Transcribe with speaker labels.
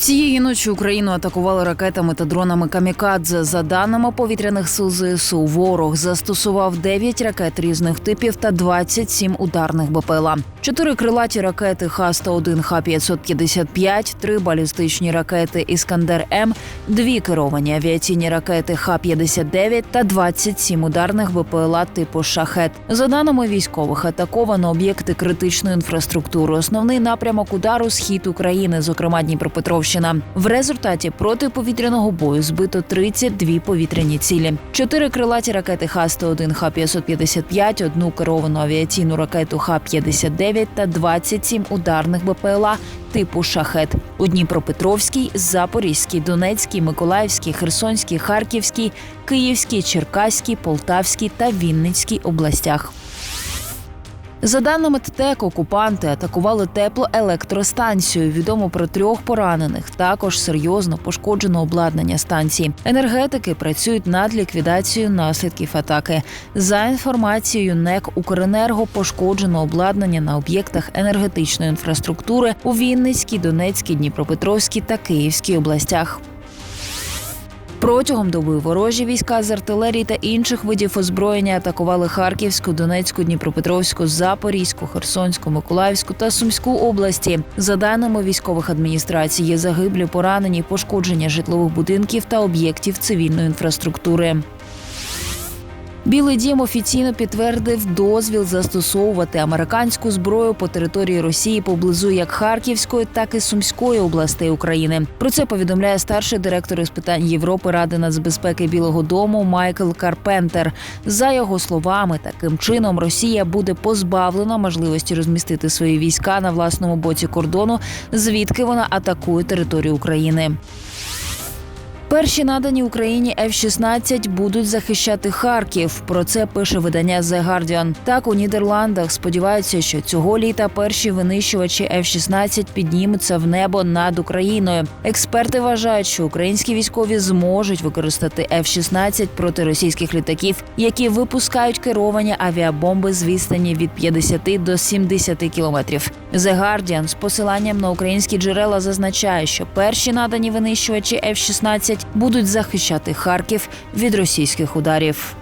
Speaker 1: Цієї ночі Україну атакували ракетами та дронами камікадзе. За даними повітряних сил ЗСУ, ворог застосував 9 ракет різних типів та 27 ударних БПЛА. Чотири крилаті ракети Х-101, Х-555, три балістичні ракети Іскандер М, дві керовані авіаційні ракети Х-59 та 27 ударних БПЛА типу Шахет. За даними військових, атаковано об'єкти критичної інфраструктури. Основний напрямок удару схід України, зокрема Дніпропетровщина. В результаті протиповітряного бою збито 32 повітряні цілі. Чотири крилаті ракети Х-101, Х-555, одну керовану авіаційну ракету Х-59 та 27 ударних БПЛА типу Шахет у Дніпропетровській, Запорізькій, Донецькій, Миколаївській, Херсонській, Харківській, Київській, Черкаській, Полтавській та Вінницькій областях. За даними ТТЕК, окупанти атакували теплоелектростанцію. Відомо про трьох поранених. Також серйозно пошкоджено обладнання станції. Енергетики працюють над ліквідацією наслідків атаки. За інформацією НЕК Укренерго пошкоджено обладнання на об'єктах енергетичної інфраструктури у Вінницькій, Донецькій, Дніпропетровській та Київській областях. Протягом доби ворожі війська з артилерії та інших видів озброєння атакували Харківську, Донецьку, Дніпропетровську, Запорізьку, Херсонську, Миколаївську та Сумську області. За даними військових адміністрацій, є загиблі, поранені, пошкодження житлових будинків та об'єктів цивільної інфраструктури. Білий дім офіційно підтвердив дозвіл застосовувати американську зброю по території Росії поблизу як Харківської, так і Сумської областей України. Про це повідомляє старший директор із питань Європи Ради нацбезпеки Білого Дому Майкл Карпентер. За його словами, таким чином Росія буде позбавлена можливості розмістити свої війська на власному боці кордону, звідки вона атакує територію України. Перші надані Україні F-16 будуть захищати Харків. Про це пише видання The Guardian. Так у Нідерландах сподіваються, що цього літа перші винищувачі F-16 піднімуться в небо над Україною. Експерти вважають, що українські військові зможуть використати F-16 проти російських літаків, які випускають керовані авіабомби з відстані від 50 до 70 кілометрів. The Guardian з посиланням на українські джерела зазначає, що перші надані винищувачі F-16 будуть захищати Харків від російських ударів.